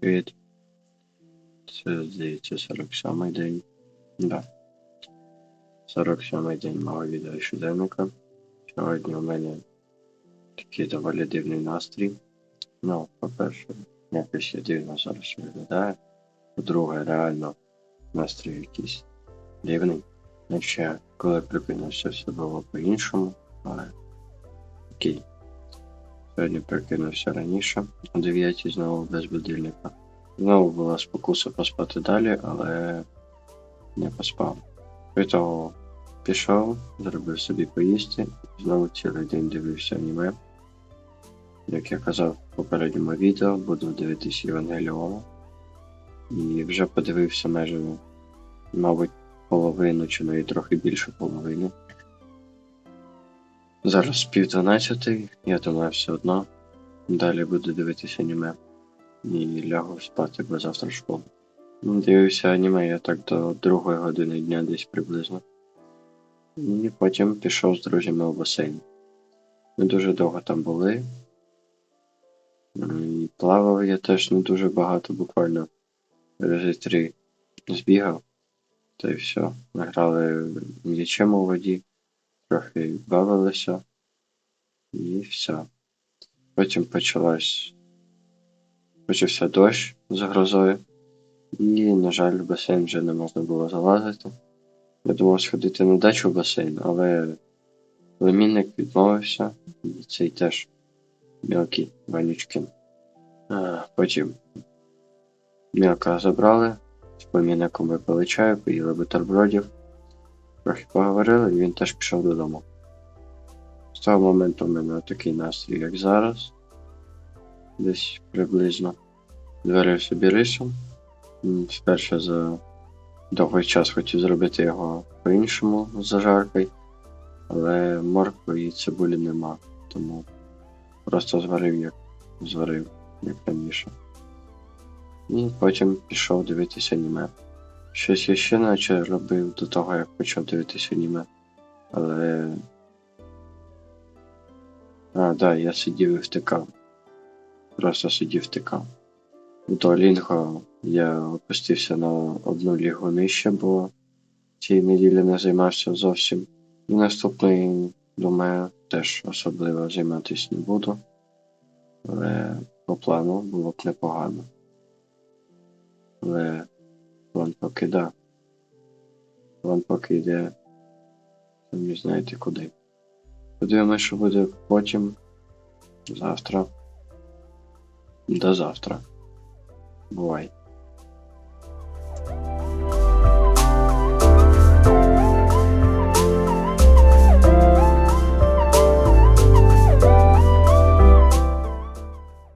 Привіт. Це, здається, 47 день. Да. 47 день мого відео щоденника. Сьогодні у мене такий доволі дивний настрій. Ну, по-перше, якось я дивно зараз виглядає. По-друге, реально настрій якийсь дивний. Наче коли прикинувся, все було по-іншому, але окей. Сьогодні прикинувся раніше, о 9 знову без будильника. Знову була спокуса поспати далі, але не поспав. Того пішов, зробив собі поїсти, знову цілий день дивився аніме. Як я казав в попередньому відео, буду дивитися Євангеліона. І вже подивився майже, мабуть, половину чи навіть трохи більше половини. Зараз пів дванадцятий, я думаю, все одно. Далі буду дивитися аніме. І лягу спати, бо завтра школа. Ну, Дивився аніме я так до другої години дня десь приблизно. І потім пішов з друзями у басейн. Ми дуже довго там були. І плавав я теж не дуже багато, буквально рази три збігав. Та й все. Ми грали м'ячем у воді, трохи бавилися. І все. Потім почалась почався дощ з грозою, і, на жаль, в басейн вже не можна було залазити. Я думав сходити на дачу в басейн, але племінник відмовився, і цей теж мілкий Ванючкин. А, Потім мілка забрали, з племінником випили чаю, поїли бутербродів, трохи поговорили, і він теж пішов додому. З того моменту в мене такий настрій, як зараз. Десь приблизно. Зварив собі рису. М, Вперше за довгий час хотів зробити його по-іншому з зажаркою, але моркви і цибулі нема, тому просто зварив як зварив, як раніше. І потім пішов дивитися аніме. Щось я ще наче робив до того, як почав дивитися аніме. Але. А, да, я сидів і втикав. Просто сидів втикав. До Лінго я опустився на одну лігу нижче, бо цієї неділі не займався зовсім. І наступний, думаю, теж особливо займатися не буду. Але по плану було б непогано. Але план поки да. План поки йде. Не знаєте куди. Подивимось, що буде потім. Завтра. До завтра. Бувай.